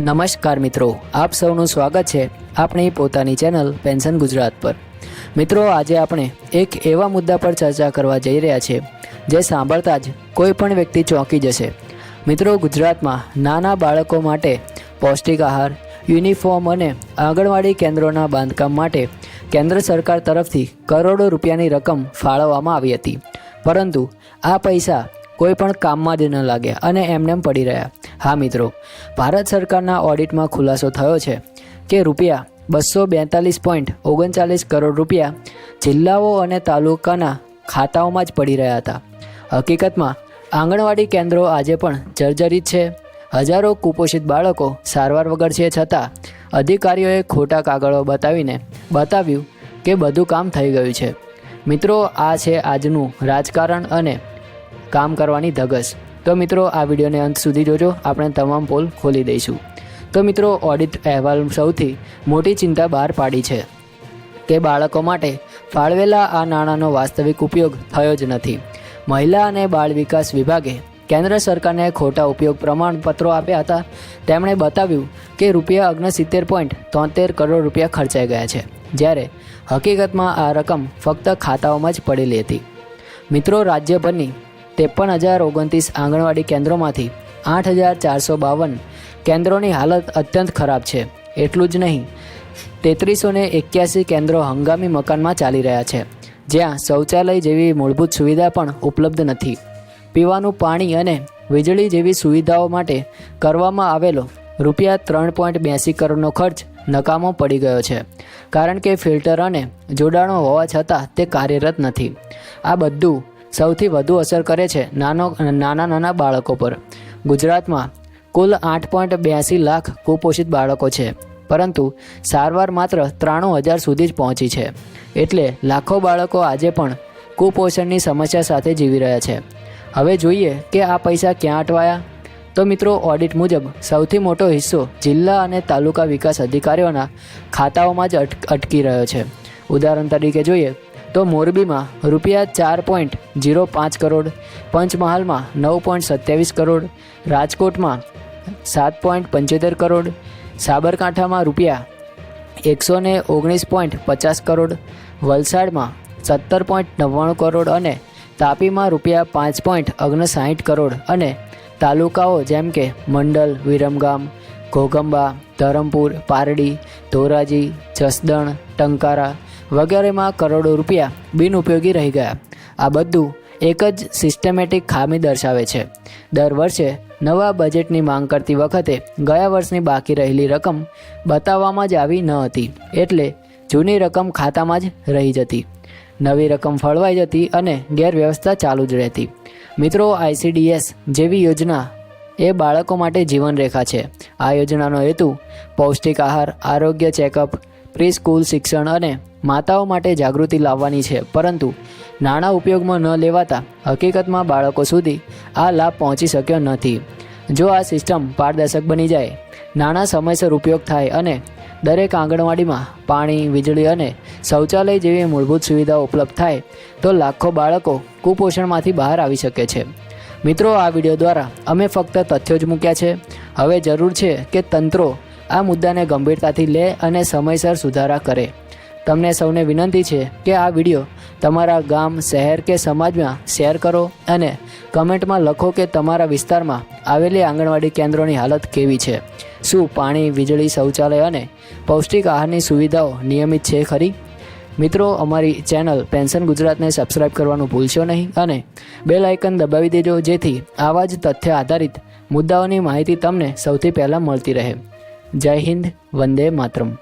નમસ્કાર મિત્રો, આપ સૌનું સ્વાગત છે આપણી પોતાની ચેનલ પેન્શન ગુજરાત પર. મિત્રો, આજે આપણે એક એવા મુદ્દા પર ચર્ચા કરવા જઈ રહ્યા છે જે સાંભળતા જ કોઈ પણ વ્યક્તિ ચોંકી જશે. મિત્રો, ગુજરાતમાં નાના બાળકો માટે પૌષ્ટિક આહાર, યુનિફોર્મ અને આંગણવાડી કેન્દ્રોના બાંધકામ માટે કેન્દ્ર સરકાર તરફથી કરોડો રૂપિયાની રકમ ફાળવવામાં આવી હતી. પરંતુ આ પૈસા કોઈ પણ કામમાં જ ન લાગ્યા અને એમનેમ પડી રહ્યા. હા મિત્રો, ભારત સરકારના ઓડિટમાં ખુલાસો થયો છે કે રૂપિયા બસો બેતાલીસ પોઈન્ટ ઓગણચાલીસ કરોડ રૂપિયા જિલ્લાઓ અને તાલુકાના ખાતાઓમાં જ પડી રહ્યા હતા. હકીકતમાં, આંગણવાડી કેન્દ્રો આજે પણ જર્જરિત છે. હજારો કુપોષિત બાળકો સારવાર વગર છે છતાં અધિકારીઓએ ખોટા કાગળો બતાવીને બતાવ્યું કે બધું કામ થઈ ગયું છે. મિત્રો, આ છે આજનું રાજકારણ અને કામ કરવાની ધગસ. તો મિત્રો, આ વિડીયોને અંત સુધી જોજો. આપણે તમામ પોલ ખોલી દઈશું. તો મિત્રો ઓડિટ અહેવાલ સૌથી મોટી ચિંતા બહાર પાડી છે કે બાળકો માટે ફાળવેલા આ નાણાંનો વાસ્તવિક ઉપયોગ થયો જ નથી. મહિલા અને બાળ વિકાસ વિભાગે કેન્દ્ર સરકારને ખોટા ઉપયોગ પ્રમાણપત્રો આપ્યા હતા. તેમણે બતાવ્યું કે રૂપિયા ઓગણસિત્તેર પોઈન્ટ તોતેર કરોડ રૂપિયા ખર્ચાઈ ગયા છે, જ્યારે હકીકતમાં આ રકમ ફક્ત ખાતાઓમાં જ પડેલી હતી. મિત્રો, રાજ્યભરની ત્રેપન હજાર ઓગણત્રીસ આંગણવાડી કેન્દ્રોમાંથી આઠ હજાર ચારસો બાવન કેન્દ્રોની હાલત અત્યંત ખરાબ છે. એટલું જ નહીં, તેત્રીસો ને એક્યાસી કેન્દ્રો હંગામી મકાનમાં ચાલી રહ્યા છે. જ્યાં શૌચાલય જેવી મૂળભૂત સુવિધા પણ ઉપલબ્ધ નથી. પીવાનું પાણી અને વીજળી જેવી સુવિધાઓ માટે કરવામાં આવેલો રૂપિયા ત્રણ પોઈન્ટ બ્યાસી કરોડનો ખર્ચ નકામો પડી ગયો છે. કારણ કે ફિલ્ટર અને જોડાણો હોવા છતાં તે કાર્યરત નથી. આ બધું સૌથી વધુ અસર કરે છે નાનો, નાના નાના બાળકો પર. ગુજરાતમાં કુલ આઠ પોઈન્ટ બ્યાસી લાખ કુપોષિત બાળકો છે, પરંતુ સારવાર માત્ર ત્રાણું હજાર સુધી જ પહોંચી છે. એટલે લાખો બાળકો આજે પણ કુપોષણની સમસ્યા સાથે જીવી રહ્યા છે. હવે જોઈએ કે આ પૈસા ક્યાં અટવાયા? તો મિત્રો, ઓડિટ મુજબ સૌથી મોટો હિસ્સો જિલ્લા અને તાલુકા વિકાસ અધિકારીઓના ખાતાઓમાં જ અટ, અટકી રહ્યો છે. ઉદાહરણ તરીકે જોઈએ તો મોરબીમાં રૂપિયા ચાર પોઈન્ટ જીરો પાંચ કરોડ, પંચમહાલમાં નવ પોઈન્ટ સત્યાવીસ કરોડ, રાજકોટમાં સાત પોઈન્ટ પંચોતેર કરોડ, સાબરકાંઠામાં રૂપિયા એકસો ને ઓગણીસ પોઈન્ટ પચાસ કરોડ, વલસાડમાં સત્તર પોઈન્ટ નવ્વાણું કરોડ અને તાપીમાં રૂપિયા પાંચ પોઈન્ટ ઓગણસાઠ કરોડ અને તાલુકાઓ જેમ કે મંડલ, વિરમગામ ઘોગંબા ધરમપુર, પારડી, ધોરાજી, જસદણ, ટંકારા વગેરેમાં કરોડો રૂપિયા બિનઉપયોગી રહી ગયા. આ બધું એક જ સિસ્ટમેટિક ખામી દર્શાવે છે. દર વર્ષે નવા બજેટની માંગ કરતી વખતે ગયા વર્ષની બાકી રહેલી રકમ બતાવવામાં જ આવી ન હતી, એટલે જૂની રકમ ખાતામાં જ રહી જતી. નવી રકમ ફળવાઈ જતી અને ગેરવ્યવસ્થા ચાલુ જ રહેતી. મિત્રો આઈસીડીએસ જેવી યોજના એ બાળકો માટે જીવનરેખા છે. આ યોજનાનો હેતુ પૌષ્ટિક આહાર, આરોગ્ય ચેકઅપ પ્રી સ્કૂલ શિક્ષણ અને માતાઓ માટે જાગૃતિ લાવવાની છે. પરંતુ નાણાં ઉપયોગમાં ન લેવાતા હકીકતમાં બાળકો સુધી આ લાભ પહોંચી શક્યો નથી. જો આ સિસ્ટમ પારદર્શક બની જાય, નાણાં સમયસર ઉપયોગ થાય અને દરેક આંગણવાડીમાં પાણી, વીજળી અને શૌચાલય જેવી મૂળભૂત સુવિધાઓ ઉપલબ્ધ થાય, તો લાખો બાળકો કુપોષણમાંથી બહાર આવી શકે છે. મિત્રો, આ વીડિયો દ્વારા અમે ફક્ત તથ્યો જ મૂક્યા છે. હવે જરૂર છે કે તંત્રો આ મુદ્દાને ગંભીરતાથી લે અને સમયસર સુધારા કરે. તમને સૌને વિનંતી છે કે આ વીડિયો તમારા ગામ, શહેર કે સમાજમાં શેર કરો અને કમેન્ટમાં લખો કે તમારા વિસ્તારમાં આવેલી આંગણવાડી કેન્દ્રોની હાલત કેવી છે. શું પાણી, વીજળી, શૌચાલય અને પૌષ્ટિક આહારની સુવિધાઓ નિયમિત છે ખરી? મિત્રો, અમારી ચેનલ પેન્શન ગુજરાતને સબસ્ક્રાઇબ કરવાનું ભૂલશો નહીં અને બેલ આઇકન દબાવી દેજો જેથી આવા જ તથ્ય આધારિત મુદ્દાઓની માહિતી તમને સૌથી પહેલાં મળતી રહે. જય હિન્દ, વંદે માતરમ.